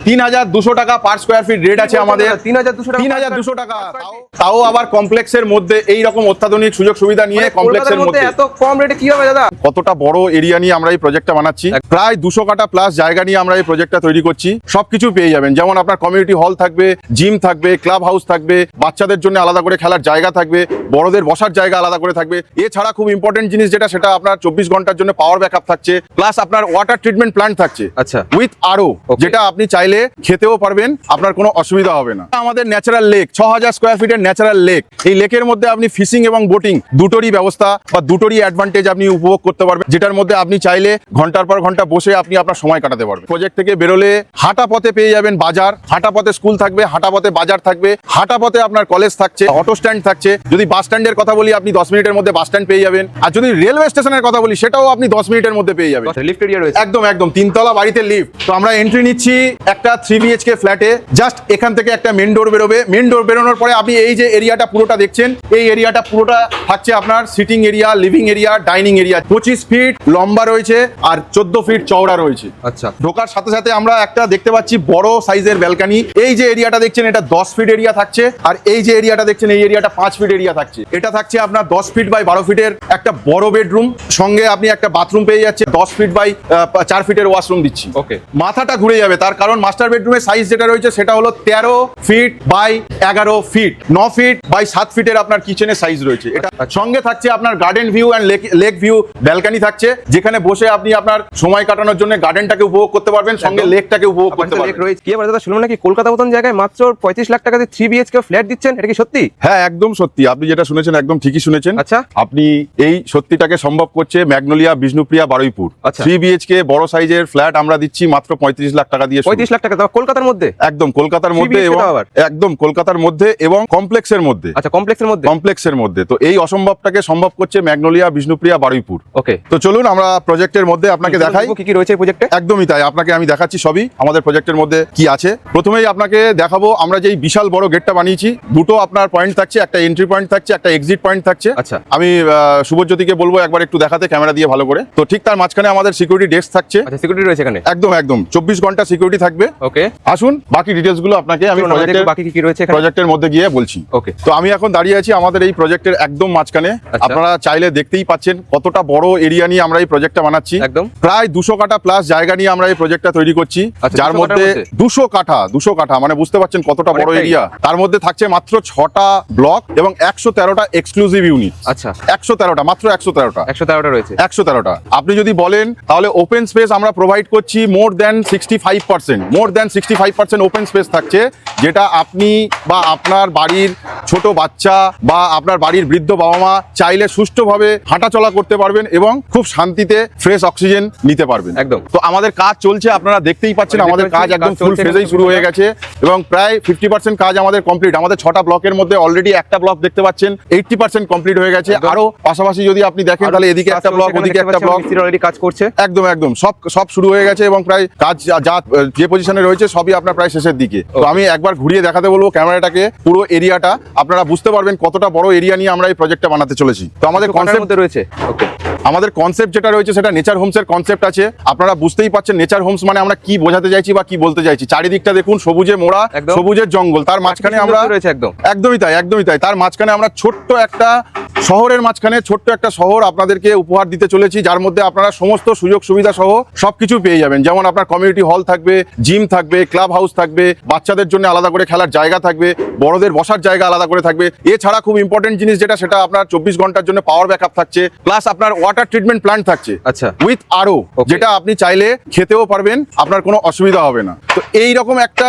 তিন হাজার দুশো টাকা পার স্কোয়ার ফিট রেট আছে আমাদের। তিন হাজার দুশো তিন হাজার দুশো টাকা। তাও- আবার কমপ্লেক্সের মধ্যে এই রকম অত্যাধুনিক সুযোগ সুবিধা নিয়ে মানে কমপ্লেক্সের মধ্যে মধ্যে। এত কম রেটে কি হবে দাদা? কতটা বড় এরিয়া নিয়ে আমরা এই প্রজেক্টটা বানাচ্ছি। প্রায় দুশো কাটা প্লাস জায়গা নিয়ে আমরা এই প্রজেক্টটা তৈরি করছি। সবকিছু পেয়ে যাবেন। যেমন আপনার কমিউনিটি হল থাকবে জিম থাকবে ক্লাব হাউস থাকবে বাচ্চাদের জন্য আলাদা করে খেলার জায়গা থাকবে বড়দের বসার জায়গা আলাদা করে থাকবে। এছাড়া খুব ইম্পর্টেন্ট জিনিস যেটা সেটা আপনার চব্বিশ ঘণ্টার জন্য পাওয়ার ব্যাকআপ থাকছে প্লাস আপনার ওয়াটার ট্রিটমেন্ট প্ল্যান্ট থাকছে। আচ্ছা। উইথ আরও যেটা আপনি চাইলে খেতেও পারবেন আপনার কোনো অসুবিধা হবে না। আমাদের ন্যাচারাল লেক ছ হাজার স্কোয়ার ফিটের ন্যাচারাল লেক এই লেকের মধ্যে আপনি ফিশিং এবং বোটিং দুটোরই ব্যবস্থা বা দুটোরই অ্যাডভান্টেজ আপনি উপভোগ করতে পারবেন যেটার মধ্যে আপনি চাইলে ঘণ্টার পর ঘণ্টা বসে আপনি আপনার সময় কাটাতে পারবেন। প্রজেক্ট থেকে বেরোলে হাঁটা পথে পেয়ে যাবেন বাজার হাঁটা পথে স্কুল থাকবে হাঁটা পথে বাজার থাকবে হাঁটা পথে আপনার কলেজ থাকছে অটো স্ট্যান্ড থাকছে যদি বাস স্ট্যান্ডের কথা বলি আপনি দশ মিনিটের মধ্যে বাস স্ট্যান্ড পেয়ে যাবেন আর যদি রেলওয়ে স্টেশনের কথা বলি সেটাও আপনি দশ মিনিটের মধ্যে পেয়ে যাবেন। রয়েছে। একদম একদম তিনতলা বাড়িতে লিফট তো আমরা এন্ট্রি নিচ্ছি একটা থ্রি বিএইচকে ফ্ল্যাটে জাস্ট এখান থেকে একটা মেন ডোর বেরোবে। মেন ডোর বেরোনোর পরে আপনি এই যে এরিয়াটা পুরোটা দেখছেন এই এরিয়াটা পুরোটা থাকছে আপনার sitting area living area dining area পঁচিশ ফিট লম্বা রয়েছে আর চোদ্দ ফিট চওড়া রয়েছে। আচ্ছা। ঢোকার সাথে সাথে আমরা একটা দেখতে পাচ্ছি বড় সাইজের ব্যালকানি এই যে এরিয়াটা দেখছেন এটা দশ ফিট এরিয়া থাকছে। আর এই যে এরিয়াটা দেখছেন এই এরিয়াটা পাঁচ ফিট এরিয়া থাকছে। এটা থাকছে আপনার দশ ফিট বাই বারো ফিটের একটা বড় বেডরুম সঙ্গে আপনি একটা বাথরুম পেয়ে যাচ্ছে দশ ফিট বাই চার ফিটের ওয়াশরুম দিচ্ছি। ওকে মাথাটা ঘুরে যাবে তার কারণ মাস্টার বেডরুমের সাইজ যেটা রয়েছে সেটা হলো তেরো ফিট বাই এগারো ফিট ন ফিট বাই সাত ফিটের আপনার কিচেনের সাইজ রয়েছে। এটা সঙ্গে থাকছে আপনার garden view and lake view balcony থাকছে যেখানে বসে আপনি আপনার সময় কাটানোর জন্য গার্ডেনটাকে উপভোগ করতে পারবেন সঙ্গে লেকটাকে উপভোগ করতে লেক পারবেন। রয়েছে। কি দাদা শুনলাম নাকি কলকাতা মতন জায়গায় মাত্র পঁয়ত্রিশ লাখ টাকাতে থ্রি বিএচকে ফ্ল্যাট দিচ্ছেন? এটা কি সত্যি? হ্যাঁ একদম সত্যি। আপনি যেটা শুনেছেন একদম ঠিকই শুনেছেন। আচ্ছা। আপনি এই সত্যিটাকে সম্ভব করছে ম্যাগনোলিয়া বিষ্ণুপ্রিয়া বারুইপুর। আচ্ছা। থ্রি বিএইচকে বড় সাইজের ফ্ল্যাট আমরা দিচ্ছি মাত্র পঁয়ত্রিশ লাখ টাকা দিয়ে পঁয়ত্রিশ লাখ টাকা কলকাতার মধ্যে? একদম কলকাতার মধ্যে 3BHK এবং তাও আবার? একদম কলকাতার মধ্যে এবং কমপ্লেক্সের মধ্যে। আচ্ছা কমপ্লেক্সের মধ্যে? কমপ্লেক্সের মধ্যে। তো এই অসম্ভবটাকে সম্ভব করছে ম্যাগনোলিয়া বিষ্ণুপ্রিয়া বারুইপুর। ওকে তো চলুন আমরা প্রজেক্টের মধ্যে আপনাকে দেখাই। কি কি রয়েছে প্রজেক্টে একদমই তাই আপনাকে আমি দেখাচ্ছি সবই আমাদের প্রজেক্টের মধ্যে কি আছে। প্রথমেই আপনাকে দেখাবো আমরা যেই বিশাল বড় গেটটা বানিয়েছি দুটো আপনার পয়েন্ট থাকছে একটা এন্ট্রি পয়েন্ট থাকছে একটা এক্সিট পয়েন্ট থাকছে। আচ্ছা। আমি শুভজ্যোতিকে বলব একবার একটু দেখাতে ক্যামেরা দিয়ে ভালো করে। তো ঠিক তার মাঝখানে আমাদের সিকিউরিটি ডেস্ক থাকছে। আচ্ছা সিকিউরিটি রয়েছে এখানে? একদম একদম চব্বিশ ঘণ্টা সিকিউরিটি থাকবে। ওকে আসুন বাকি ডিটেলসগুলো আপনাকে আমি প্রজেক্টের বাকি কি কি রয়েছে এখানে? প্রজেক্টের মধ্যে গিয়ে বলছি। ওকে তো আমি এখন দাঁড়িয়ে আছি আমাদের এই প্রজেক্টের একদম মাঝখানে। আচ্ছা। আপনারা চাইলে দেখতেই পাচ্ছেন কতটা বড় এরিয়া নিয়ে আমরা এই প্রজেক্টটা বানাচ্ছি। একদম। প্রায় দুশো কাঠা প্লাস জায়গা নিয়ে আমরা এই প্রজেক্টটা তৈরি করছি। আচ্ছা, যার মধ্যে? দুশো কাঠা দুশো কাঠা মানে বুঝতে পারছেন কতটা বড় এরিয়া তার মধ্যে থাকছে মাত্র ছটা ব্লক এবং একশো তেরোটা এক্সক্লুসিভ ইউনিট আচ্ছা। একশো তেরোটা মাত্র একশো তেরোটা। একশো তেরোটা রয়েছে। একশো তেরোটা। আপনি যদি বলেন তাহলে ওপেন স্পেস আমরা প্রোভাইড করছি more than sixty five percent more than sixty five percent open space থাকছে যেটা আপনি বা আপনার বাড়ির ছোট বাচ্চা বা আপনার বাড়ির বৃদ্ধ বাবা মা চাইলে সুষ্ঠুভাবে হাঁটাচলা করতে পারবেন এবং খুব শান্তিতে ফ্রেশ অক্সিজেন নিতে পারবেন। একদম। তো আমাদের কাজ চলছে আপনারা দেখতেই পাচ্ছেন আমাদের কাজ একদম ফুল ফেজেই শুরু হয়ে গেছে এবং প্রায় ফিফটি পার্সেন্ট কাজ আমাদের কমপ্লিট আমাদের ছটা ব্লকের মধ্যে অলরেডি একটা ব্লক দেখতে পাচ্ছেন এইটটি পার্সেন্ট কমপ্লিট হয়ে গেছে। আরও পাশাপাশি যদি আপনি দেখেন তাহলে এদিকে একটা ব্লক ওদিকে একটা ব্লক অলরেডি কাজ করছে। একদম একদম। সব সব শুরু হয়ে গেছে এবং প্রায় কাজ যা- যা যে পজিশনে রয়েছে সবই আপনার প্রায় শেষের দিকে। তো আমি একবার ঘুরিয়ে দেখাতে বলব ক্যামেরাটাকে পুরো এরিয়াটা। আপনারা বুঝতে পারবেন কতটা বড় এরিয়া নিয়ে আমরা এই প্রজেক্টটা বানাতে চলেছি। তো আমাদের কনসেপ্ট রয়েছে। ওকে আমাদের কনসেপ্ট যেটা রয়েছে সেটা নেচার হোমসের কনসেপ্ট আছে। আপনারা বুঝতেই পারছেন নেচার হোমস মানে আমরা কি বোঝাতে চাইছি বা কি বলতে চাইছি। চারিদিকটা দেখুন সবুজে মোড়া। সবুজের জঙ্গল। তার মাঝখানে আমরা রয়েছে একদম। একদমই তাই একদমই তাই। তার মাঝখানে আমরা ছোট্ট একটা শহরের মাঝখানে ছোট্ট একটা শহর আপনাদেরকে উপহার দিতে চলেছি যার মধ্যে আপনারা সমস্ত সুযোগ সুবিধা সহ সবকিছু পেয়ে যাবেন। যেমন আপনার কমিউনিটি হল থাকবে জিম থাকবে ক্লাব হাউস থাকবে বাচ্চাদের জন্য আলাদা করে খেলার জায়গা থাকবে বড়দের বসার জায়গা আলাদা করে থাকবে। এছাড়া খুব ইম্পর্টেন্ট জিনিস যেটা সেটা আপনার চব্বিশ ঘণ্টার জন্য পাওয়ার ব্যাকআপ থাকছে প্লাস আপনার ওয়াটার ট্রিটমেন্ট প্ল্যান্ট থাকছে। আচ্ছা। উইথ আরও যেটা আপনি চাইলে খেতেও পারবেন আপনার কোনো অসুবিধা হবে না। তো এই রকম একটা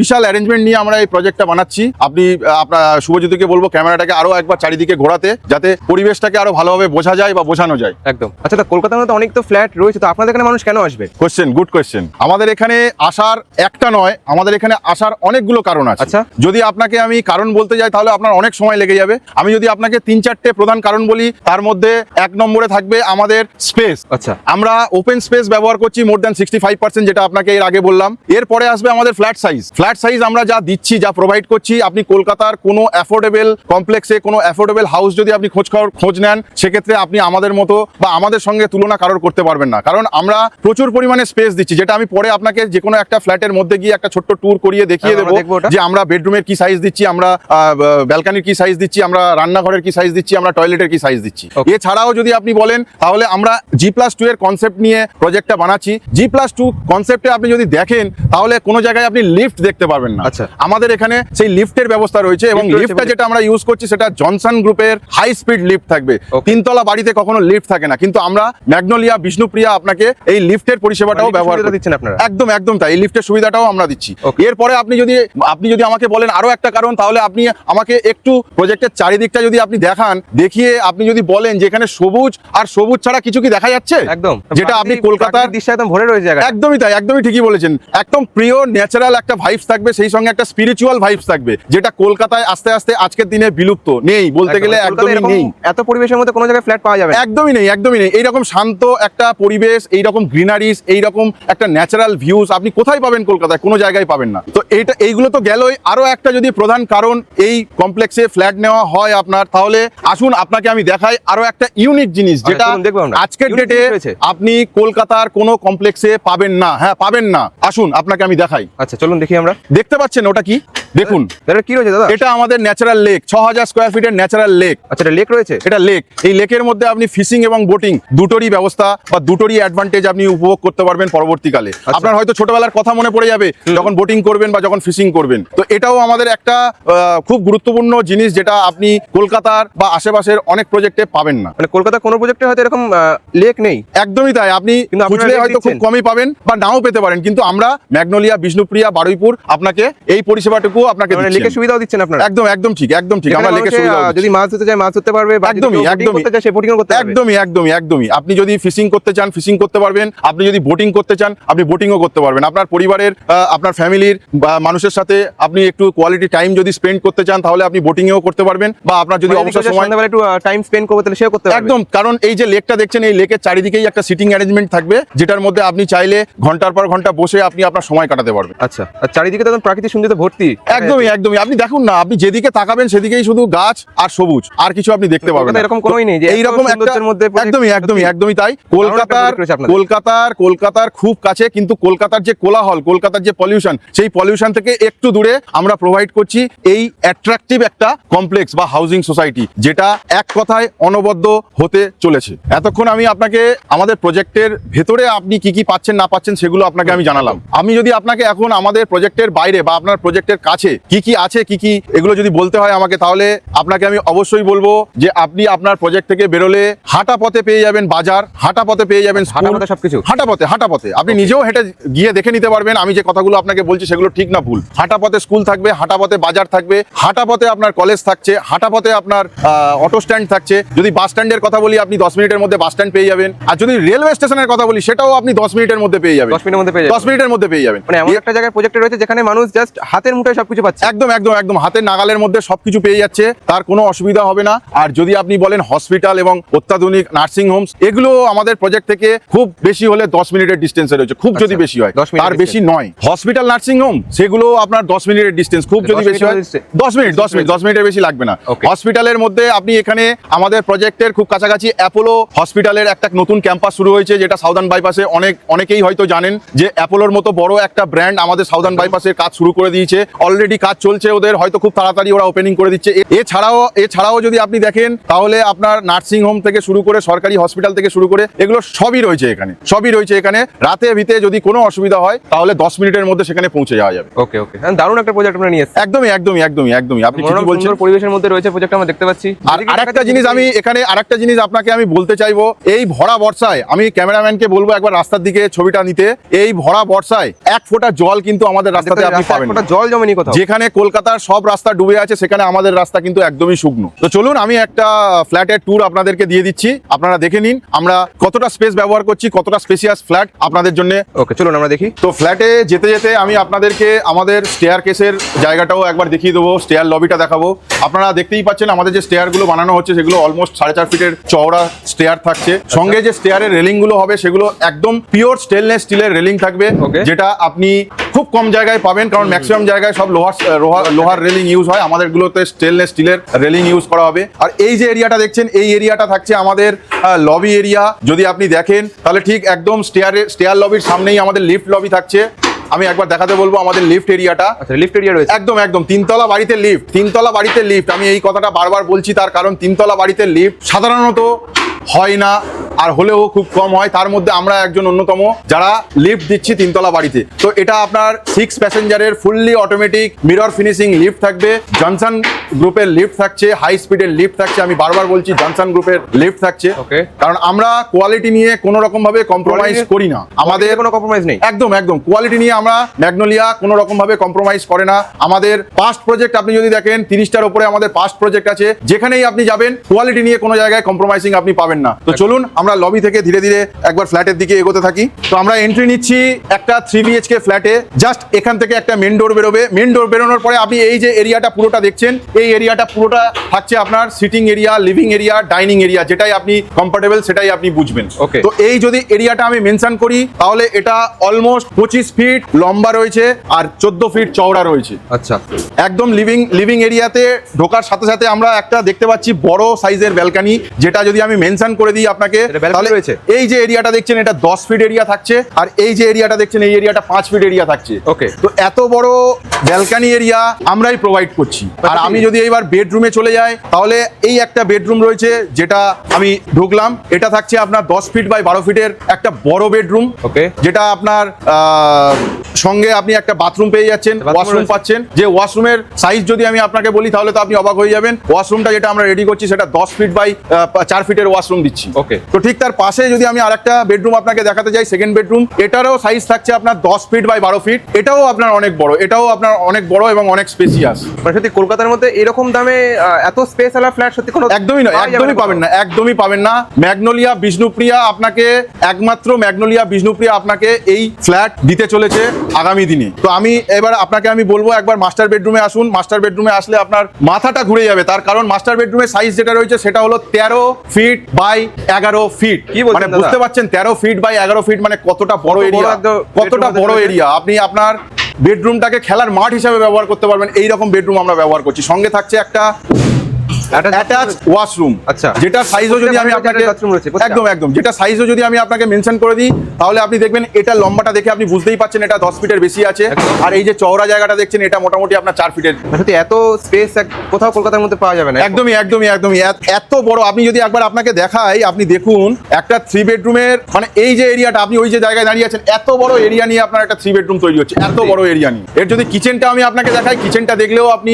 বিশাল অ্যারেঞ্জমেন্ট নিয়ে আমরা এই প্রজেক্টটা বানাচ্ছি। আপনি আপনার শুভজ্যোতিকে বলব ক্যামেরাটাকে আরও একবার চারিদিকে ঘোরাতে যাতে পরিবেশটাকে আরও ভালোভাবে বোঝা যায় বা বোঝানো যায়। একদম। আচ্ছা তা কলকাতার মধ্যে অনেক তো ফ্ল্যাট রয়েছে তো আপনাদের এখানে মানুষ কেন আসবে? কোয়েশ্চেন গুড কোয়েশ্চেন আমাদের এখানে আসার একটা নয় আমাদের এখানে আসার অনেকগুলো কারণ আছে। আচ্ছা। যদি আপনাকে আমি কারণ বলতে যাই তাহলে আপনার অনেক সময় লেগে যাবে। আমি যদি আপনাকে তিন চারটে প্রধান কারণ বলি তার মধ্যে এক নম্বরে থাকবে আমাদের স্পেস আচ্ছা। আমরা ওপেন স্পেস ব্যবহার করছি more than sixty five percent যেটা আপনাকে এর আগে বললাম। এরপরে আসবে আমাদের ফ্ল্যাট সাইজ ফ্ল্যাট সাইজ আমরা যা দিচ্ছি যা প্রোভাইড করছি আপনি কলকাতার কোনো অ্যাফোর্ডেবল কমপ্লেক্সে কোনো অ্যাফোর্ডেবল হাউস হাউস যদি আপনি খোঁজ খবর খোঁজ নেন সেক্ষেত্রে আপনি আমাদের মতো বা আমাদের সঙ্গে তুলনা কারোর করতে পারবেন না। কারণ আমরা প্রচুর পরিমাণে স্পেস দিচ্ছি। যেটা আমি পরে আপনাকে যে কোনো একটা ফ্ল্যাটের মধ্যে গিয়ে একটা ছোট্ট ট্যুর করিয়ে দেখিয়ে হ্যাঁ, দেবো যে আমরা বেডরুমের কি সাইজ দিচ্ছি আমরা ব্যালকানির কি সাইজ দিচ্ছি আমরা রান্নাঘরের কি সাইজ দিচ্ছি আমরা টয়লেটের কি সাইজ দিচ্ছি। এছাড়াও যদি আপনি বলেন তাহলে আমরা জি প্লাস টু এর কনসেপ্ট নিয়ে প্রজেক্টটা বানাচ্ছি। জি প্লাস টু কনসেপ্টে আপনি যদি দেখেন তাহলে কোনো জায়গায় আপনি লিফট দেখতে পারবেন না। আচ্ছা। আমাদের এখানে সেই লিফটের ব্যবস্থা রয়েছে এবং লিফটটা যেটা আমরা ইউজ করছি সেটা জনসন গ্রুপের হাই স্পিড লিফট থাকবে। তিনতলা বাড়িতে কখনো লিফট থাকে না। কিন্তু আমরা ম্যাগনোলিয়া বিষ্ণুপ্রিয়া আপনাকে এই লিফটের পরিষেবাটাও ব্যবহার করি। দিচ্ছেন আপনারা? একদম একদম তাই। এই লিফটের সুবিধাটাও আমরা দিচ্ছি। এরপরে আপনি যদি আপনি যদি আমাকে বলেন আরও একটা কারণ তাহলে আপনি আমাকে একটু প্রজেক্টের চারিদিকটা যদি আপনি দেখান দেখিয়ে আপনি যদি বলেন যে এখানে সবুজ আর সবুজ ছাড়া কিছু কি দেখা যাচ্ছে? একদম। যেটা আপনি কলকাতার দৃশ্য একদম ভরে রয়েছে একদমই তাই একদমই ঠিকই বলেছেন। একদম প্রিয় ন্যাচারাল একটা ভাইবস থাকবে সেই সঙ্গে একটা স্পিরিচুয়াল ভাইবস থাকবে যেটা কলকাতায় আস্তে আস্তে আজকের দিনে বিলুপ্ত। নেই বলতে গেলে এত পরিবেশের মধ্যে কোনো জায়গায় ফ্ল্যাট পাওয়া যাবে একদমই নেই একদমই নেই। এইরকম শান্ত একটা পরিবেশ এইরকম গ্রিনারিস এইরকম একটা ন্যাচারাল ভিউজ আপনি কোথায় পাবেন কলকাতায়? কোনো জায়গায় পাবেন না। তো এইটা এইগুলো তো গেলই। আরও একটা যদি প্রধান কারণ এই কমপ্লেক্সে ফ্ল্যাট নেওয়া হয় আপনার তাহলে আসুন আপনাকে আমি দেখাই আরও একটা ইউনিক জিনিস আচ্ছা, যেটা আজকের ডেটে আপনি কলকাতার কোনো কমপ্লেক্সে পাবেন না। হ্যাঁ পাবেন না। আসুন আপনাকে আমি দেখাই। আচ্ছা চলুন দেখি আমরা। দেখতে পাচ্ছেন ওটা কি? দেখুন। এটা কি রয়েছে দাদা? এটা আমাদের ন্যাচারাল লেক ছ হাজার স্কোয়ার ফিটের ন্যাচারাল লেক আচ্ছা এটা লেক রয়েছে? এটা লেক এই লেকের মধ্যে আপনি ফিশিং এবং বোটিং দুটোরই ব্যবস্থা বা দুটোরই অ্যাডভান্টেজ আপনি উপভোগ করতে পারবেন পরবর্তীকালে। আপনার হয়তো ছোটবেলার কথা মনে পড়ে যাবে যখন বোটিং করবেন বা যখন ফিশিং করবেন। তো এটাও আমাদের একটা খুব গুরুত্বপূর্ণ জিনিস যেটা আপনি কলকাতার বা আশেপাশের অনেক প্রজেক্টে পাবেন না। মানে কলকাতার কোনো প্রজেক্টে হয়তো এরকম লেক নেই। একদমই তাই। আপনি খুঁজলে হয়তো খুব কমই পাবেন বা নাও পেতে পারেন। কিন্তু আমরা ম্যাগনোলিয়া বিষ্ণুপ্রিয়া বারুইপুর আপনাকে এই পরিষেবাটুকু আপনাকে মানে লেকের সুবিধাও দিচ্ছেন আপনারা? একদম একদম ঠিক একদম ঠিক। আমরা লেকের সুবিধা যদি মাছ ধরতে চায় মাছ ধরতে পারবে একদমই, একদমই। সে বোটিংও করতে একদমই একদমই একদমই। আপনি যদি ফিশিং করতে চান ফিশিং করতে পারবেন। আপনি যদি বোটিং করতে চান আপনি বোটিংও করতে পারবেন। আপনার পরিবারের আপনার ফ্যামিলির বা মানুষের সাথে আপনি একটু কোয়ালিটি টাইম যদি স্পেন্ড করতে চান তাহলে আপনি বোটিংও করতে পারবেন। বা আপনার যদি মানে অবসর সময় একটু টাইম স্পেন্ড করবে তাহলে সেও করতে একদম কারণ এই যে লেকটা দেখছেন এই লেকের চারিদিকেই একটা সিটিং অ্যারেঞ্জমেন্ট থাকবে যেটার মধ্যে আপনি চাইলে ঘণ্টার পর ঘণ্টা বসে আপনি আপনার সময় কাটাতে পারবেন। আচ্ছা আর চারিদিকে তো একদম প্রাকৃতিক সৌন্দর্য ভর্তি। একদমই একদমই। আপনি দেখুন না আপনি যেদিকে তাকাবেন সেদিকেই শুধু গাছ আর সবুজ। আর কিছু আপনি দেখতে পাবেন এরকম কোনোই নেই এইরকম একদমই একদমই একদমই তাই। কলকাতার। কলকাতার কলকাতার খুব কাছে কিন্তু কলকাতার যে কোলাহল কলকাতার যে পলিউশন সেই পলিউশন থেকে একটু দূরে আমরা প্রোভাইড করছি এই অ্যাট্রাকটিভ একটা কমপ্লেক্স বা হাউজিং সোসাইটি যেটা এক কথায় অনবদ্য হতে চলেছে। এতক্ষণ আমি আপনাকে আমাদের প্রজেক্টের ভেতরে আপনি কি কি পাচ্ছেন না পাচ্ছেন সেগুলো আপনাকে আমি জানালাম। আমি যদি আপনাকে এখন আমাদের প্রজেক্টের বাইরে বা আপনার প্রজেক্টের কাছে কি কি আছে কি কি এগুলো যদি বলতে হয় আমাকে তাহলে আপনাকে আমি অবশ্যই বলব যে আপনি আপনার প্রজেক্ট থেকে বেরোলে হাঁটা পথে পেয়ে যাবেন বাজার হাঁটা পথে পেয়ে যাবেন হাঁটা সবকিছু? হাঁটা পথে হাঁটা পথে। আপনি নিজেও হেঁটে গিয়ে দেখে নিতে পারবেন আমি যে কথাগুলো আপনাকে বলছি সেগুলো ঠিক না ভুল। হাঁটা পথে স্কুল থাকবে হাঁটা পথে বাজার থাকবে হাঁটা পথে আপনার কলেজ থাকছে হাঁটা পথে আপনার অটো স্ট্যান্ড থাকছে। যদি বাস স্ট্যান্ডের কথা বলি আপনি দশ মিনিটের মধ্যে বাস স্ট্যান্ড পেয়ে যাবেন। আর যদি রেলওয়ে স্টেশনের কথা বলি সেটাও আপনি দশ মিনিটের মধ্যে পেয়ে যাবেন। দশ মিনিটের মধ্যে পেয়ে দশ মিনিটের মধ্যে পেয়ে যাবেন। মানে এমন একটা জায়গায় প্রজেক্ট রয়েছে যেখানে মানুষ জাস্ট হাতের মুঠোয় সবকিছু পাচ্ছে। একদম একদম একদম। হাতের নাগালের মধ্যে সবকিছু পেয়ে যাচ্ছে। তার কোনো অসুবিধা হবে না। আর যদি আপনি বলেন হসপিটাল এবং অত্যাধুনিক নার্সিং হোমস এগুলো আমাদের প্রজেক্ট থেকে খুব বেশি হলে দশ মিনিটের ডিস্টেন্সে রয়েছে। খুব যদি আচ্ছা, বেশি হয় 10 মিনিটের তার বেশি নয়। হসপিটাল নার্সিং হোম সেগুলো আপনার দশ মিনিটের ডিস্টেন্স খুব যদি বেশি হয় দশ মিনিট দশ মিনিট দশ মিনিটের বেশি লাগবে না। হসপিটালের মধ্যে আপনি এখানে আমাদের প্রজেক্টের খুব কাছাকাছি অ্যাপোলো হসপিটালের একটা নতুন ক্যাম্পাস শুরু হয়েছে যেটা সাউদার্ন বাইপাসে অনেক অনেকেই হয়তো জানেন যে অ্যাপোলোর মতো বড় একটা ব্র্যান্ড আমাদের সাউদার্ন বাইপাসের কাজ শুরু করে দিয়েছে। অলরেডি কাজ চলছে ওদের হয়তো খুব তাড়াতাড়ি ওরা ওপেনিং করে দিচ্ছে। এছাড়াও এছাড়াও যদি আপনি দেখেন তাহলে আপনার নার্সিং হোম থেকে শুরু করে সরকারি হসপিটাল থেকে শুরু করে এগুলো সবই রয়েছে এখানে। সবই রয়েছে এখানে। রাতে ভিতে যদি কোনো অসুবিধা হয় তাহলে দশ মিনিটের মধ্যে সেখানে পৌঁছে যাওয়া যাবে। ওকে ওকে। হ্যাঁ দারুণ একটা প্রজেক্ট আমরা নিয়ে একদমই একদমই একদমই একদমই। আপনি ঠিকই বলছেন। পরিবেশের মধ্যে রয়েছে প্রজেক্ট আমরা দেখতে পাচ্ছি। আর আরেকটা জিনিস আমি এখানে আরেকটা জিনিস আপনাকে আমি বলতে চাইব এই ভরা বর্ষায় আমি ক্যামেরাম্যানকে বলব একবার রাস্তার দিকে ছবিটা নিতে এই ভরা বর্ষায় এক ফোঁটা জল কিন্তু আমাদের রাস্তাতে আপনি পাবেন জল জমেনি কোথাও। যেখানে কলকাতার সব রাস্তা ডুবে আছে সেখানে আমাদের রাস্তা কিন্তু একদমই শুকনো। তো চলুন আমি একটা ফ্ল্যাটের ট্যুর আপনাদেরকে দিয়ে দিচ্ছি। আপনারা দেখে নিন আমরা কতটা স্পেস ব্যবহার করছি কতটা স্পেসিয়াস ফ্ল্যাট আপনাদের জন্য। ওকে চলুন আমরা দেখি। তো ফ্ল্যাটে যেতে যেতে আমি আপনাদেরকে আমাদের স্টেয়ার কেসের জায়গাটাও একবার দেখিয়ে দেবো স্টেয়ার লবিটা দেখাবো। আপনারা দেখতেই পাচ্ছেন আমাদের যে স্টেয়ারগুলো বানানো হচ্ছে সেগুলো অলমোস্ট সাড়ে চার ফিটের চওড়া স্টেয়ার থাকছে। সঙ্গে যে স্টেয়ারের রেলিংগুলো হবে সেগুলো একদম পিওর স্টেনলেস স্টিলের রেলিং থাকবে. যেটা আপনি খুব কম জায়গায় পাবেন কারণ ম্যাক্সিমাম জায়গায় সব লোহার লোহার লোহার রেলিং ইউজ হয়। আমাদের গুলোতে স্টেনলেস স্টিলের রেলিং ইউজ করা হবে। আর এই যে এরিয়াটা দেখছেন এই এরিয়াটা থাকছে আমাদের লবি এরিয়া যদি আপনি দেখেন তাহলে ঠিক একদম স্টেয়ারে স্টেয়ার লবির সামনেই আমাদের লিফট লবি থাকছে। আমি একবার দেখাতে বলব আমাদের লিফট এরিয়াটা আচ্ছা লিফট এরিয়া রয়েছে। একদম একদম তিনতলা বাড়িতে লিফট তিনতলা বাড়িতে লিফট আমি এই কথাটা বারবার বলছি তার কারণ তিনতলা বাড়িতে লিফট সাধারণত হয় না। আর হলেও খুব কম হয়। তার মধ্যে আমরা একজন অন্যতম যারা লিফট দিচ্ছি তিনতলা বাড়িতে। তো এটা আপনার six প্যাসেঞ্জারের fully automatic mirror finishing lift থাকবে। জনসন গ্রুপের লিফট থাকছে হাই স্পিডের লিফট থাকছে। আমি বারবার বলছি জনসন গ্রুপের লিফট থাকছে। কারণ আমরা কোয়ালিটি নিয়ে কোনো রকম ভাবে কম্প্রোমাইজ করি না। আমাদের কোনো কম্প্রোমাইজ নেই। একদম একদম। কোয়ালিটি নিয়ে আমরা ম্যাগনোলিয়া কোনো রকম ভাবে কম্প্রোমাইজ করে না। আমাদের পাস্ট প্রজেক্ট আপনি যদি দেখেন তিরিশটার উপরে আমাদের পাস্ট প্রজেক্ট আছে। যেখানেই আপনি যাবেন কোয়ালিটি নিয়ে কোনো জায়গায় কম্প্রোমাইজিং আপনি পাবেন না। তো চলুন আমরা লবি থেকে ধীরে ধীরে একবার ফ্ল্যাটের দিকে এগোতে থাকি। তো আমরা এন্ট্রি নিচ্ছি একটা থ্রি বিএচকে ফ্ল্যাটে জাস্ট এখান থেকে একটা মেন ডোর বেরোবে। মেন ডোর বেরোনোর পরে আপনি এই যে এরিয়াটা পুরোটা দেখছেন এই এরিয়াটা পুরোটা থাকছে আপনার sitting area living area dining area যেটাই আপনি কমফোর্টেবল সেটাই আপনি বুঝবেন। ওকে তো এই যদি এরিয়াটা আমি মেনশন করি তাহলে এটা অলমোস্ট পঁচিশ ফিট লম্বা রয়েছে আর চোদ্দ ফিট চওড়া রয়েছে। আচ্ছা। একদম লিভিং লিভিং এরিয়াতে ঢোকার সাথে সাথে আমরা একটা দেখতে পাচ্ছি বড় সাইজের ব্যালকানি যেটা যদি আমি মেনশন করে দিই আপনাকে তাহলে রয়েছে? এই যে এরিয়াটা দেখছেন এটা দশ ফিট এরিয়া থাকছে আর এই যে এরিয়াটা দেখছেন এই এরিয়াটা পাঁচ ফিট এরিয়া থাকছে। ওকে তো এত বড় ব্যালকানি এরিয়া আমরাই প্রোভাইড করছি। আর আমি যদি এইবার বেডরুমে চলে যাই তাহলে এই একটা বেডরুম রয়েছে যেটা আমি ঢুকলাম। এটা থাকছে আপনার দশ ফিট বাই বারো ফিটের একটা বড় বেডরুম ওকে যেটা আপনার আহ, সঙ্গে আপনি একটা বাথরুম পেয়ে যাচ্ছেন ওয়াশরুম পাচ্ছেন। যে ওয়াশরুমের সাইজ যদি আমি আপনাকে বলি তাহলে তো আপনি অবাক হয়ে যাবেন। ওয়াশরুমটা যেটা আমরা রেডি করছি সেটা দশ ফিট বাই চার ফিটের ওয়াশরুম দিচ্ছি। ওকে তো ঠিক তার পাশে যদি আমি আরেকটা বেডরুম আপনাকে দেখাতে চাই সেকেন্ড বেডরুম এটারও সাইজ থাকছে আপনার দশ ফিট বাই বারো ফিট এটাও আপনার অনেক বড় এটাও আপনার অনেক বড় এবং অনেক স্পেসিয়াস মানে সত্যি কলকাতার মধ্যে এরকম দামে এত স্পেস আলা ফ্ল্যাট সত্যি কোনো একদমই যাবে একদমই পাবেন না একদমই পাবেন না। ম্যাগনোলিয়া বিষ্ণুপ্রিয়া আপনাকে একমাত্র ম্যাগনোলিয়া বিষ্ণুপ্রিয়া আপনাকে এই ফ্ল্যাট দিতে চলেছে। আগামী দিনে তো আমি এবার আপনাকে আমি বলব একবার মাস্টার বেডরুমে আসুন। মাস্টার বেডরুমে আসলে আপনার মাথাটা ঘুরে যাবে। তার কারণ মাস্টার বেডরুমের সাইজ যেটা রয়েছে সেটা হলো তেরো ফিট বাই এগারো ফিট কি বলছেন মানে বুঝতে পারছেন তেরো ফিট বাই এগারো ফিট মানে কতটা বড় এরিয়া কতটা বড় এরিয়া আপনি আপনার বেডরুমটাকে খেলার মাঠ হিসাবে ব্যবহার করতে পারবেন। এই রকম বেডরুম আমরা ব্যবহার করছি। সঙ্গে থাকছে একটা অ্যাটাচ ওয়াশরুম আচ্ছা। যেটা সাইজও যদি আমি আপনাকে একদম একদম। যেটা সাইজও যদি আমি আপনাকে মেনশন করে দিই তাহলে আপনি দেখবেন এটা লম্বাটা দেখে আপনি বুঝতেই পাচ্ছেন এটা দশ ফিটের বেশি আছে। আর এই যে চওড়া জায়গাটা দেখছেন এটা মোটামুটি আপনার চার ফিটের মানে সত্যি এত স্পেস কোথাও কলকাতার মধ্যে পাওয়া যাবে না একদমই একদমই একদমই। এত বড় আপনি যদি একবার আপনাকে দেখাই আপনি দেখুন একটা থ্রি বেডরুমের মানে এই যে এরিয়াটা আপনি ওই যে জায়গায় দাঁড়িয়ে আছেন এত বড় এরিয়া নিয়ে আপনার একটা থ্রি বেডরুম তৈরি হচ্ছে। এত বড় এরিয়া নিয়ে। এর যদি কিচেনটা আমি আপনাকে দেখাই কিচেনটা দেখলেও আপনি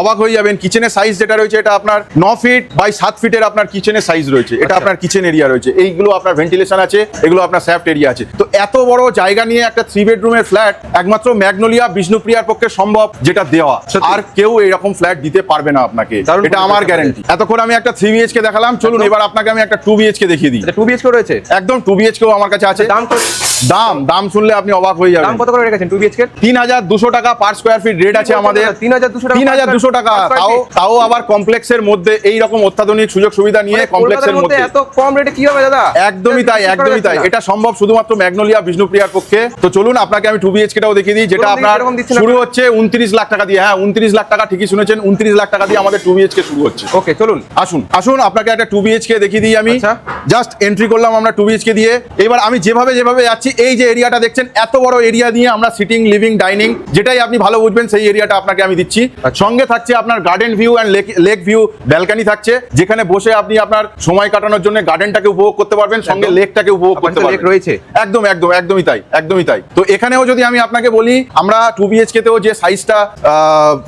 অবাক হয়ে যাবেন। কিচেনের সাইজ যেটা রয়েছে এটা আপনার ন ফিট বাই সাত ফিটের আপনার কিচেনের সাইজ রয়েছে। এটা আচ্ছা। আপনার কিচেন এরিয়া রয়েছে। এইগুলো আপনার ভেন্টিলেশন আছে এগুলো আপনার স্যাফট এরিয়া আছে। তো এত বড় জায়গা নিয়ে একটা থ্রি বেডরুমের ফ্ল্যাট একমাত্র ম্যাগনোলিয়া বিষ্ণুপ্রিয়ার পক্ষে সম্ভব যেটা দেওয়া। আর কেউ এরকম ফ্ল্যাট দিতে পারবে না আপনাকে। এটা আমার। গ্যারেন্টি এতক্ষণ আমি একটা থ্রি বিএচকে দেখালাম। চলুন এবার আপনাকে আমি একটা টু বিএচকে দেখিয়ে দিই। টু বিএচকে রয়েছে? একদম টু বিএইচকেও আমার কাছে আছে। দাম দাম দাম শুনলে আপনি অবাক হয়ে দাম কত করে রেখেছেন? টু বিএচকে তিন হাজার দুশো টাকা পার স্কোয়ার ফিট রেট আছে আমাদের তিন হাজার দুশো টাকা তিন হাজার দুশো টাকা। তাও তাও আবার কমপ্লেক্সের মধ্যে এই রকম অত্যাধুনিক সুযোগ সুবিধা নিয়ে মানে কমপ্লেক্সের মধ্যে। মধ্যে এত কম রেটে কি হবে দাদা? একদমই তাই একদমই তাই। এটা সম্ভব শুধুমাত্র ম্যাগনোলিয়া বিষ্ণুপ্রিয়ার পক্ষে। তো চলুন আপনাকে আমি টু বিএইচকেটাও দেখিয়ে দিই যেটা আপনার শুরু হচ্ছে উনত্রিশ লাখ টাকা দিয়ে। হ্যাঁ উনত্রিশ লাখ টাকা ঠিকই শুনেছেন উনত্রিশ লাখ টাকা দিয়ে আমাদের টু বিএইচকে শুরু হচ্ছে। ওকে চলুন। আসুন আসুন আপনাকে একটা টু বিএইচকে দেখিয়ে দিই আমি। আচ্ছা। জাস্ট এন্ট্রি করলাম আমরা টু বিএইচকে দিয়ে। এবার আমি যেভাবে যেভাবে যাচ্ছি এই যে এরিয়াটা দেখছেন এত বড় এরিয়া দিয়ে আমরা সিটিং লিভিং ডাইনিং যেটাই আপনি ভালো বুঝবেন সেই এরিয়াটা আপনাকে আমি দিচ্ছি। আচ্ছা। সঙ্গে থাকছে আপনার garden view and lake view balcony থাকছে যেখানে বসে আপনি আপনার সময় কাটানোর জন্য গার্ডেনটাকে উপভোগ করতে পারবেন সঙ্গে লেকটাকে উপভোগ করতে পারবেন। রয়েছে। একদম একদম একদমই তাই একদমই তাই। তো এখানেও যদি আমি আপনাকে বলি আমরা টু বিএইচকে তেও যে সাইজটা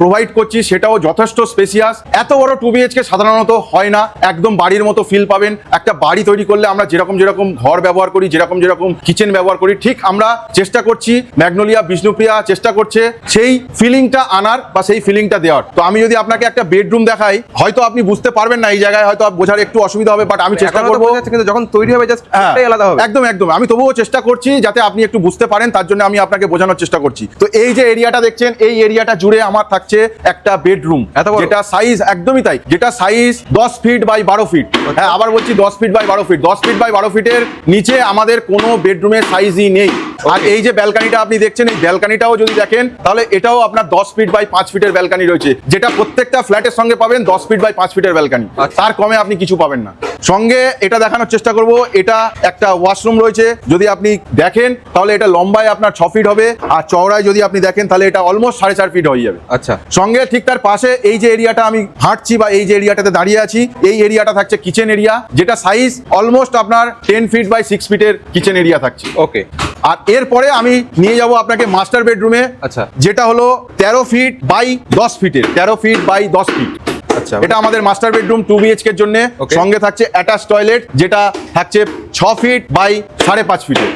প্রোভাইড করছি সেটাও যথেষ্ট স্পেসিয়াস এত বড় টু বিএইচকে সাধারণত হয় না একদম বাড়ির মতো ফিল পাবেন। একটা বাড়ি তৈরি করলে আমরা যেরকম যেরকম ঘর ব্যবহার করি যেরকম যেরকম কিচেন ব্যবহার করি। ঠিক আমরা চেষ্টা করছি ম্যাগনোলিয়া বিষ্ণুপ্রিয়া চেষ্টা করছে সেই ফিলিংটা আনার বা সেই ফিলিংটা দেওয়ার। তো আমি যদি আপনাকে একটা বেডরুম দেখাই হয়তো আপনি বুঝতে পারবেন না এই জায়গায় হয়তো বোঝার একটু অসুবিধা হবে বাট আমি চেষ্টা করব। কিন্তু যখন তৈরি হবে জাস্ট হ্যাঁ, আলাদা হবে। একদম একদম। আমি তবুও চেষ্টা করছি যাতে আপনি একটু বুঝতে পারেন তার জন্য আমি আপনাকে বোঝানোর চেষ্টা করছি। তো এই যে এরিয়াটা দেখছেন এই এরিয়াটা জুড়ে আমার থাকছে একটা বেডরুম? যেটা সাইজ একদমই তাই। যেটা সাইজ দশ ফিট বাই বারো ফিট হ্যাঁ আবার বলছি দশ ফিট বাই বারো ফিট দশ ফিট বাই বারো ফিটের নিচে আমাদের কোনো বেডরুমের সাইজই নেই আর এই যে ব্যালকানিটা আপনি দেখছেন এই ব্যালকানিটাও যদি দেখেন তাহলে এটাও আপনার দশ ফিট বাই পাঁচ ফিটের ব্যালকানি রয়েছে যেটা প্রত্যেকটা ফ্ল্যাটের সঙ্গে পাবেন দশ ফিট বাই পাঁচ ফিটের ব্যালকানি। আচ্ছা। তার কমে আপনি কিছু পাবেন না। সঙ্গে এটা দেখানোর চেষ্টা করব এটা একটা ওয়াশরুম রয়েছে যদি আপনি দেখেন তাহলে এটা লম্বায় আপনার ছ ফিট হবে আর চওড়ায় যদি আপনি দেখেন তাহলে এটা অলমোস্ট সাড়ে চার ফিট হয়ে যাবে। আচ্ছা। সঙ্গে ঠিক তার পাশে এই যে এরিয়াটা আমি হাঁটছি বা এই যে এরিয়াটাতে দাঁড়িয়ে আছি এই এরিয়াটা থাকছে কিচেন এরিয়া যেটা সাইজ অলমোস্ট আপনার টেন ফিট বাই সিক্স ফিটের কিচেন এরিয়া থাকছে। ওকে আর এরপরে আমি নিয়ে যাব আপনাকে মাস্টার বেডরুমে আচ্ছা। যেটা হলো তেরো ফিট বাই দশ ফিটের তেরো ফিট বাই দশ ফিট আচ্ছা। এটা আমাদের মাস্টার বেডরুম টু বিএইচকে জন্য. সঙ্গে থাকছে অ্যাটাচ টয়লেট যেটা থাকছে ছ ফিট বাই সাড়ে পাঁচ ফিটের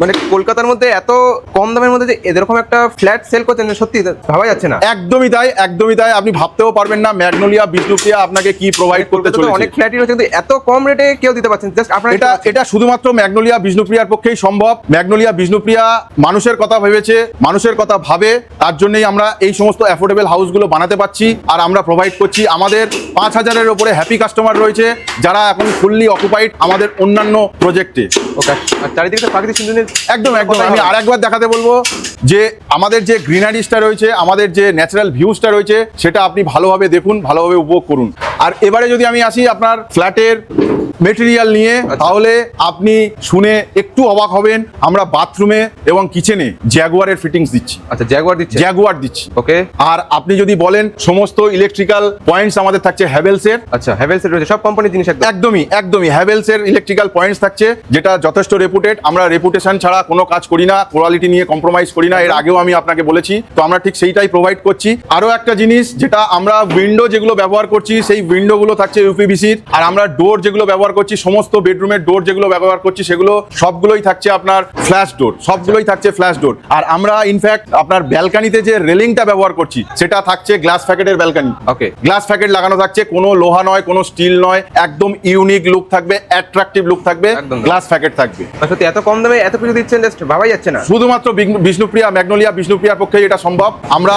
মানে কলকাতার মধ্যে এত কম দামের মধ্যে যে এরকম একটা ফ্ল্যাট সেল করছেন সত্যি ভাবা যাচ্ছে না। একদমই তাই একদমই তাই। আপনি ভাবতেও পারবেন না ম্যাগনোলিয়া বিষ্ণুপ্রিয়া আপনাকে কি প্রোভাইড করতে চলেছে। অনেক ফ্ল্যাটই রয়েছে কিন্তু এত কম রেটে কেউ দিতে পারছেন জাস্ট আপনার এটা এটা শুধুমাত্র ম্যাগনোলিয়া বিষ্ণুপ্রিয়ার পক্ষেই সম্ভব। ম্যাগনোলিয়া বিষ্ণুপ্রিয়া মানুষের কথা ভেবেছে মানুষের কথা ভাবে তার জন্যই আমরা এই সমস্ত অ্যাফোর্ডেবল হাউসগুলো বানাতে পারছি আর আমরা প্রোভাইড করছি। আমাদের পাঁচ হাজারের ওপরে হ্যাপি কাস্টমার রয়েছে যারা এখন ফুললি অকুপাইড আমাদের অন্যান্য প্রজেক্টে ওকে আর চারিদিকে প্রাকৃতিক সুন্দর একদম একদম। আমি আরেকবার দেখাতে বলব যে আমাদের যে গ্রিনারিসটা রয়েছে আমাদের যে ন্যাচারাল ভিউজটা রয়েছে সেটা আপনি ভালোভাবে দেখুন ভালোভাবে উপভোগ করুন। আর এবারে যদি আমি আসি আপনার ফ্ল্যাটের মেটেরিয়াল নিয়ে তাহলে আপনি শুনে একটু অবাক হবেন। আমরা বাথরুমে এবং কিচেনে জ্যাগুয়ারের ফিটিংস দিচ্ছি। আচ্ছা জ্যাগুয়ার দিচ্ছে? জ্যাগুয়ার দিচ্ছি। ওকে। আর আপনি যদি বলেন সমস্ত ইলেকট্রিক্যাল পয়েন্টস আমাদের থাকছে হ্যাভেলসের আচ্ছা হ্যাভেলস রয়েছে সব কোম্পানির জিনিস একদমই একদমই। হ্যাভেলসের ইলেকট্রিক্যাল পয়েন্টস থাকছে যেটা যথেষ্ট রেপুটেড আমরা রেপুটেশন ছাড়া কোনো কাজ করি না কোয়ালিটি নিয়ে কম্প্রোমাইজ করি না এর আগেও আমি আপনাকে বলেছি তো আমরা ঠিক সেইটাই প্রোভাইড করছি। আরও একটা জিনিস যেটা আমরা উইন্ডো যেগুলো ব্যবহার করছি সেই উইন্ডোগুলো থাকছে ইউপিবিসির আর আমরা ডোর যেগুলো ব্যবহার করছি সমস্ত বেডরুমের ডোর যেগুলো ব্যবহার করছি সেগুলো সবগুলোই থাকছে আপনার ফ্ল্যাশ ডোর সবগুলোই থাকছে ফ্ল্যাশ ডোর আর আমরা ইনফ্যাক্ট আপনার ব্যালকানিতে যে রেলিংটা ব্যবহার করছি সেটা থাকছে গ্লাস ফ্যাকেটের ব্যালকানি ওকে গ্লাস ফ্যাকেট লাগানো থাকছে কোনো লোহা নয় কোনো স্টিল নয় একদম ইউনিক লুক থাকবে অ্যাট্রাকটিভ লুক থাকবে গ্লাস ফ্যাকেট থাকবে। এত কম দামে এত কিছু দিচ্ছেন জাস্ট ভাবাই যাচ্ছে না। শুধুমাত্র বিষ্ণুপ্রিয়া, ম্যাগনোলিয়া বিষ্ণুপ্রিয়ার পক্ষে এটা সম্ভব। আমরা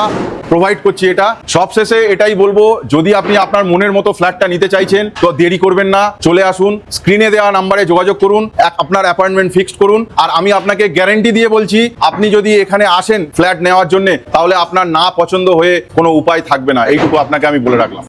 প্রোভাইড করছি এটা। সবশেষে এটাই বলব, যদি আপনি আপনার মনের মতো ফ্ল্যাটটা নিতে চাইছেন, তো দেরি করবেন না, চলে আসুন। স্ক্রিনে দেওয়া নাম্বারে যোগাযোগ করুন আপনার অ্যাপয়েন্টমেন্ট ফিক্সড করুন। আর আমি আপনাকে গ্যারেন্টি দিয়ে বলছি, আপনি যদি এখানে আসেন ফ্ল্যাট নেওয়ার জন্য, তাহলে আপনার না পছন্দ হয়ে কোনো উপায় থাকবে না। এইটুকু আপনাকে আমি বলে রাখলাম।